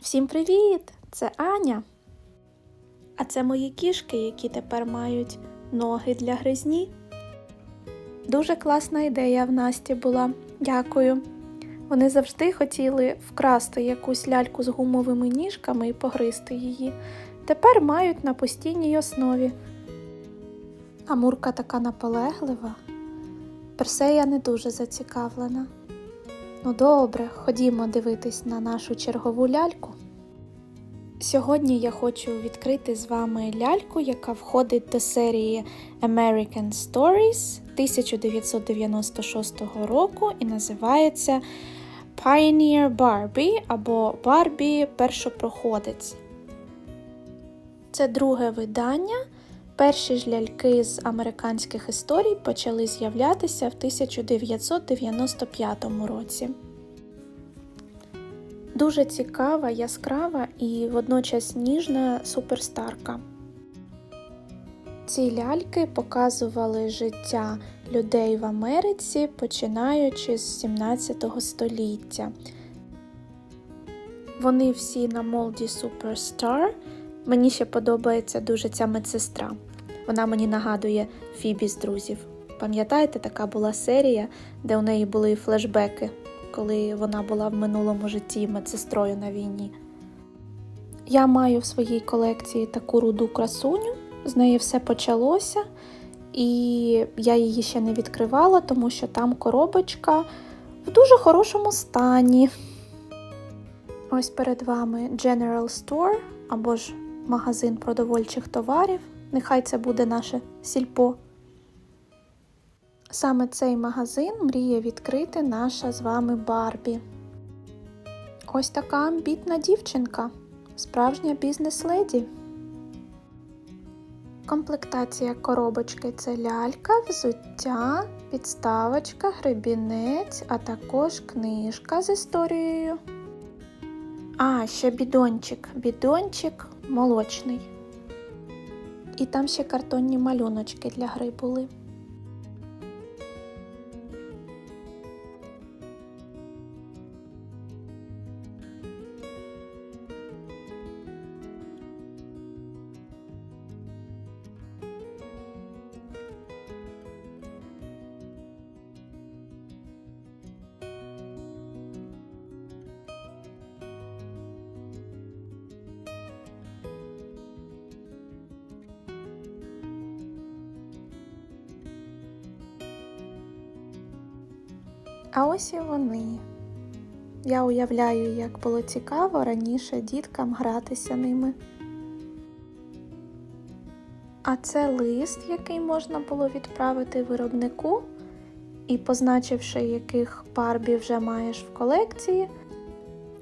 Всім привіт! Це Аня. А це мої кішки, які тепер мають ноги для гризні. Дуже класна ідея в Насті була. Дякую. Вони завжди хотіли вкрасти якусь ляльку з гумовими ніжками і погризти її. Тепер мають на постійній основі. А Мурка така наполеглива. Персея не дуже зацікавлена. Ну добре, ходімо дивитись на нашу чергову ляльку. Сьогодні я хочу відкрити з вами ляльку, яка входить до серії American Stories 1996 року і називається Pioneer Barbie або Barbie Першопроходець. Це друге видання. Перші ж ляльки з американських історій почали з'являтися в 1995 році. Дуже цікава, яскрава і водночас ніжна суперстарка. Ці ляльки показували життя людей в Америці, починаючи з 17 століття. Вони всі на молді Superstar. Мені ще подобається дуже ця медсестра. Вона мені нагадує Фібі з друзів. Пам'ятаєте, така була серія, де у неї були флешбеки, коли вона була в минулому житті медсестрою на війні. Я маю в своїй колекції таку руду красуню, з неї все почалося, і я її ще не відкривала, тому що там коробочка в дуже хорошому стані. Ось перед вами General Store або ж магазин продовольчих товарів. Нехай це буде наше сільпо. Саме цей магазин мріє відкрити наша з вами Барбі. Ось така амбітна дівчинка, справжня бізнес-леді. Комплектація коробочки це лялька, взуття, підставочка, гребінець, а також книжка з історією. А, ще бідончик. Бідончик молочний. І там ще картонні малюночки для гри були. А ось і вони. Я уявляю, як було цікаво раніше діткам гратися ними. А це лист, який можна було відправити виробнику, і, позначивши, яких Барбі вже маєш в колекції,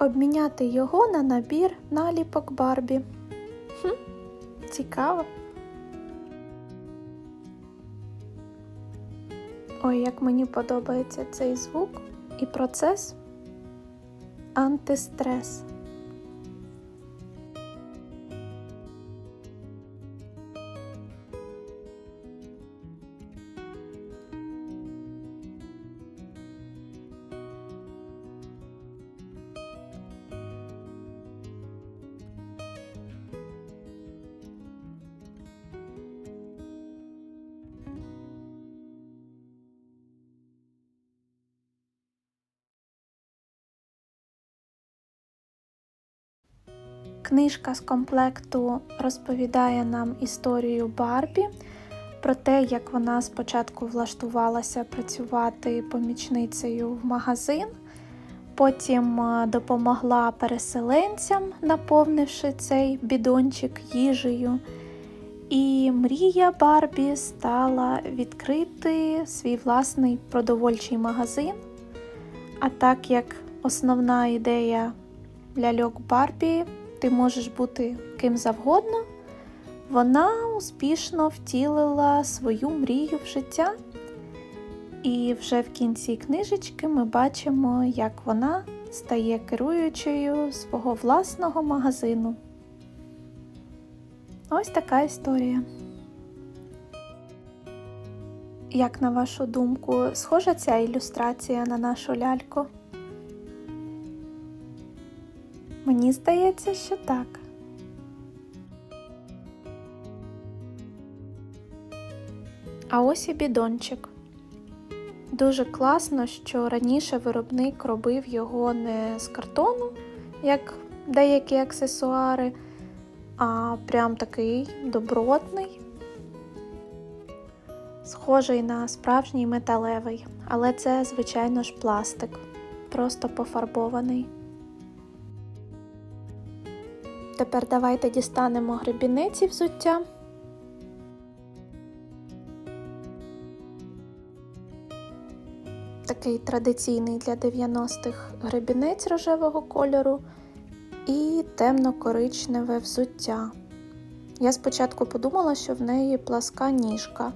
обміняти його на набір наліпок Барбі. Хм, цікаво. Ой, як мені подобається цей звук і процес антистрес. Книжка з комплекту розповідає нам історію Барбі про те, як вона спочатку влаштувалася працювати помічницею в магазин, потім е, допомогла переселенцям, наповнивши цей бідончик їжею. І мрія Барбі стала відкрити свій власний продовольчий магазин. А так як основна ідея ляльок Барбі ти можеш бути ким завгодно, вона успішно втілила свою мрію в життя. І вже в кінці книжечки ми бачимо, як вона стає керуючою свого власного магазину. Ось така історія. Як на вашу думку, схожа ця ілюстрація на нашу ляльку? Мені здається, що так. А ось і бідончик. Дуже класно, що раніше виробник робив його не з картону, як деякі аксесуари, а прям такий добротний, схожий на справжній металевий, але це, звичайно ж, пластик, просто пофарбований. Тепер давайте дістанемо гребінець і взуття. Такий традиційний для 90-х гребінець рожевого кольору і темно-коричневе взуття. Я спочатку подумала, що в неї пласка ніжка.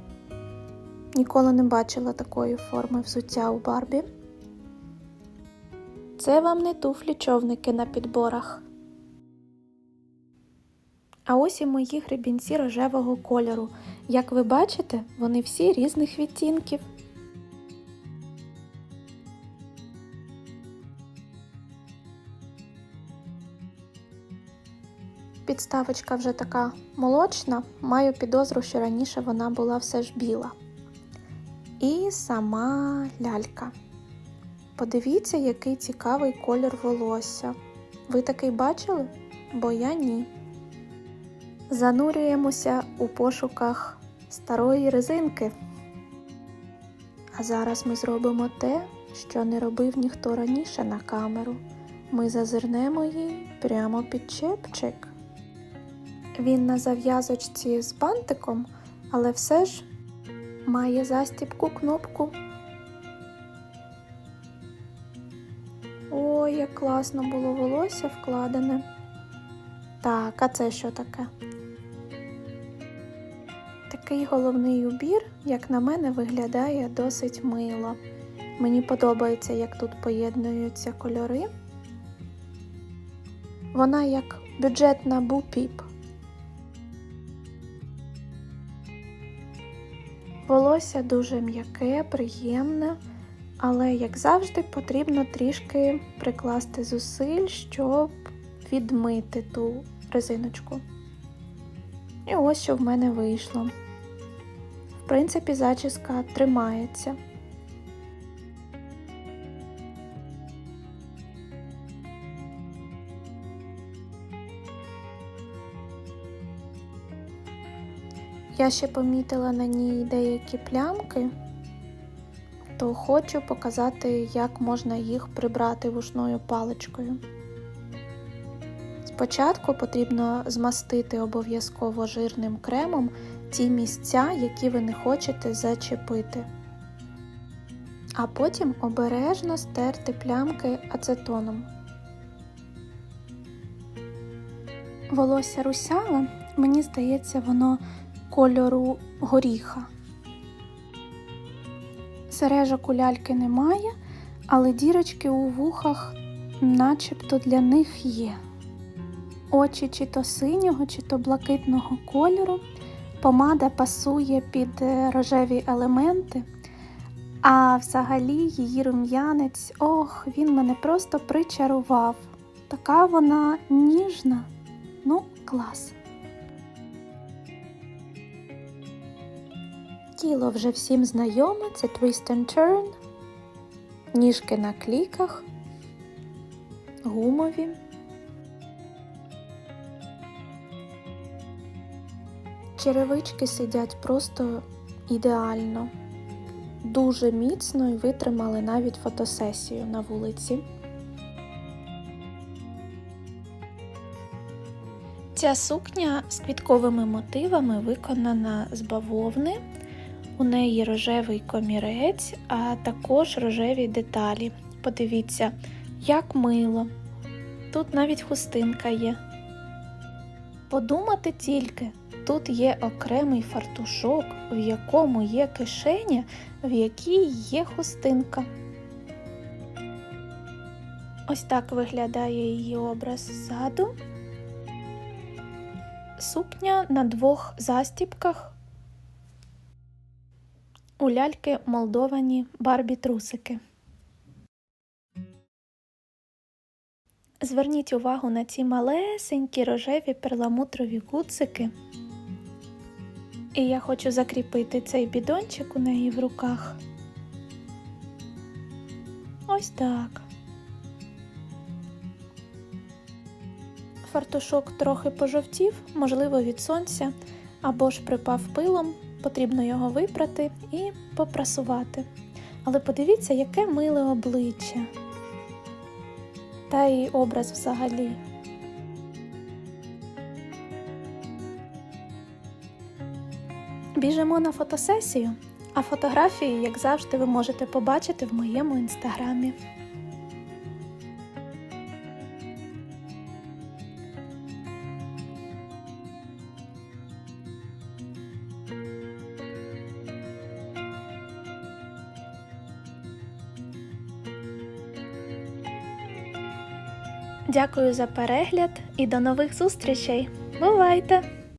Ніколи не бачила такої форми взуття у Барбі. Це вам не туфлі човники на підборах. А ось і мої гребінці рожевого кольору. Як ви бачите, вони всі різних відтінків. Підставочка вже така молочна, маю підозру, що раніше вона була все ж біла. І сама лялька. Подивіться, який цікавий колір волосся. Ви такий бачили? Бо я ні. Занурюємося у пошуках старої резинки. А зараз ми зробимо те, що не робив ніхто раніше на камеру. Ми зазирнемо їй прямо під чепчик. Він на зав'язочці з бантиком, але все ж має застіпку кнопку. Ой, як класно було волосся вкладене. Так, а це що таке? Такий головний убір, як на мене, виглядає досить мило. Мені подобається, як тут поєднуються кольори. Вона як бюджетна бупіп. Волосся дуже м'яке, приємне, але, як завжди, потрібно трішки прикласти зусиль, щоб відмити ту резиночку. І ось що в мене вийшло. В принципі, зачіска тримається. Я ще помітила на ній деякі плямки, то хочу показати, як можна їх прибрати вушною паличкою. Спочатку потрібно змастити обов'язково жирним кремом ті місця, які ви не хочете зачепити, а потім обережно стерти плямки ацетоном. Волосся русяве, мені здається, воно кольору горіха. Сережок у ляльки немає, але дірочки у вухах начебто для них є. Очі чи то синього, чи то блакитного кольору. Помада пасує під рожеві елементи, а взагалі її рум'янець, ох, він мене просто причарував. Така вона ніжна, ну, клас. Тіло вже всім знайоме, це Twist and Turn, ніжки на кліках, гумові. Черевички сидять просто ідеально, дуже міцно і витримали навіть фотосесію на вулиці. Ця сукня з квітковими мотивами виконана з бавовни. У неї рожевий комірець, а також рожеві деталі. Подивіться, як мило. Тут навіть хустинка є. Подумати тільки, тут є окремий фартушок, в якому є кишеня, в якій є хустинка. Ось так виглядає її образ ззаду. Сукня на двох застіпках. У ляльки молдовані барбі трусики. Зверніть увагу на ці малесенькі рожеві перламутрові куцики. І я хочу закріпити цей бідончик у неї в руках. Ось так. Фартушок трохи пожовтів, можливо, від сонця, або ж припав пилом, потрібно його випрати і попрасувати. Але подивіться, яке миле обличчя. Та й образ взагалі. Біжимо на фотосесію, а фотографії, як завжди, ви можете побачити в моєму інстаграмі. Дякую за перегляд і до нових зустрічей. Бувайте!